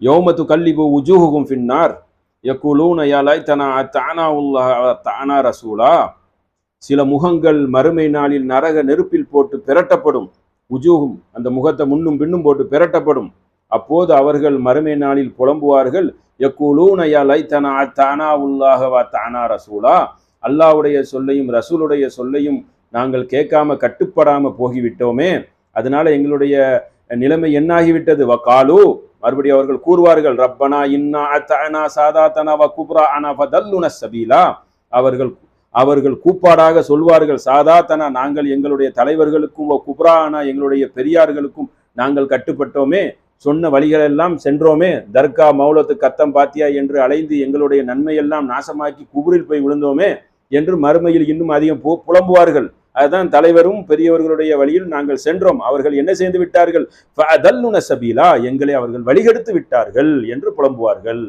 யோமத்து கல்லிபு உஜூஹுகும் ஃபின்னார் யக்குலூன யலை தனா தானா உல்லாஹ் தானா ரசூலா சில முகங்கள் மறுமை நாளில் நரக நெருப்பில் போட்டு பிரட்டப்படும். உஜூகும் அந்த முகத்தை முன்னும் பின்னும் போட்டு பிரட்டப்படும். அப்போது அவர்கள் மறுமை நாளில் புலம்புவார்கள். யக்குலூன யலை தனா தானா உல்லாஹ தானா ரசூலா. அல்லாஹ்வுடைய சொல்லையும் ரசூலுடைய சொல்லையும் நாங்கள் கேட்காம கட்டுப்படாமல் போகிவிட்டோமே. அதனால எங்களுடைய நிலைமை என்னாகிவிட்டது? வக்காலு மறுபடியும் அவர்கள் கூறுவார்கள் ரப்பனா இன்னா அத்தனா சாதாத்தனா வ குப்ரா அனா ஃபதல்லுன சபீலா. அவர்கள் அவர்கள் கூப்பாடாக சொல்வார்கள் சாதாத்தனா நாங்கள் எங்களுடைய தலைவர்களுக்கும் வ குப்ரானா எங்களுடைய பெரியார்களுக்கும் நாங்கள் கட்டுப்பட்டோமே சொன்ன வழிகளெல்லாம் சென்றோமே தர்கா மௌலத்து கத்தம் பாத்தியா என்று அலைந்து எங்களுடைய நன்மையெல்லாம் நாசமாக்கி குபுரில் போய் விழுந்தோமே என்று மறுமையில் இன்னும் அதிகம் புலம்புவார்கள். அதுதான் தலைவரும் பெரியவர்களுடைய வழியில் நாங்கள் சென்றோம். அவர்கள் என்ன செய்து விட்டார்கள்? சபீலா எங்களை அவர்கள் வழிகெடுத்து விட்டார்கள் என்று புலம்புவார்கள்.